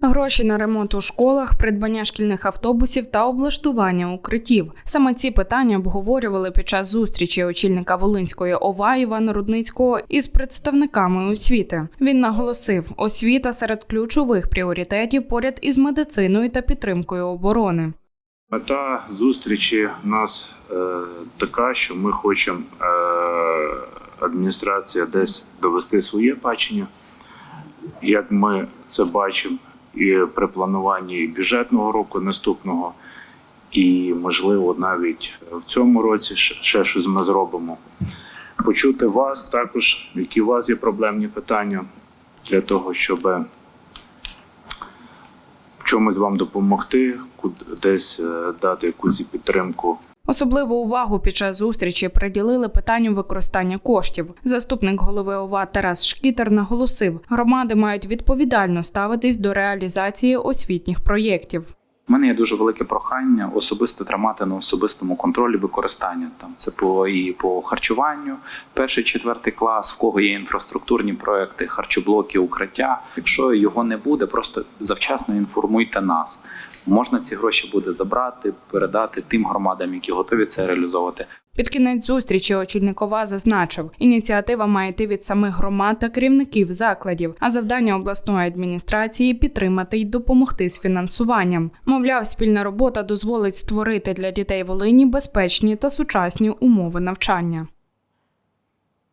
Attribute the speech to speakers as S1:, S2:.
S1: Гроші на ремонт у школах, придбання шкільних автобусів та облаштування укриттів. Саме ці питання обговорювали під час зустрічі очільника Волинської ОВА Івана Рудницького із представниками освіти. Він наголосив, освіта серед ключових пріоритетів поряд із медициною та підтримкою оборони.
S2: Мета зустрічі в нас е, така, що ми хочемо е, адміністрація десь довести своє бачення, як ми це бачимо і при плануванні бюджетного року наступного, і можливо навіть в цьому році ще щось ми зробимо. Почути вас також, які у вас є проблемні питання для того, щоб в чомусь вам допомогти, десь е, дати якусь підтримку.
S1: Особливу увагу під час зустрічі приділили питанню використання коштів. Заступник голови ОВА Тарас Шкітер наголосив, громади мають відповідально ставитись до реалізації освітніх проєктів.
S3: У мене є дуже велике прохання особисто тримати на особистому контролі використання. Там це по і по харчуванню, перший четвертий клас, в кого є інфраструктурні проекти, харчоблоки, укриття. Якщо його не буде, просто завчасно інформуйте нас. Можна ці гроші буде забрати, передати тим громадам, які готові це реалізовувати.
S1: Під кінець зустрічі очільникова зазначив, ініціатива має йти від самих громад та керівників закладів, а завдання обласної адміністрації підтримати й допомогти з фінансуванням. Мовляв, спільна робота дозволить створити для дітей Волині безпечні та сучасні умови навчання.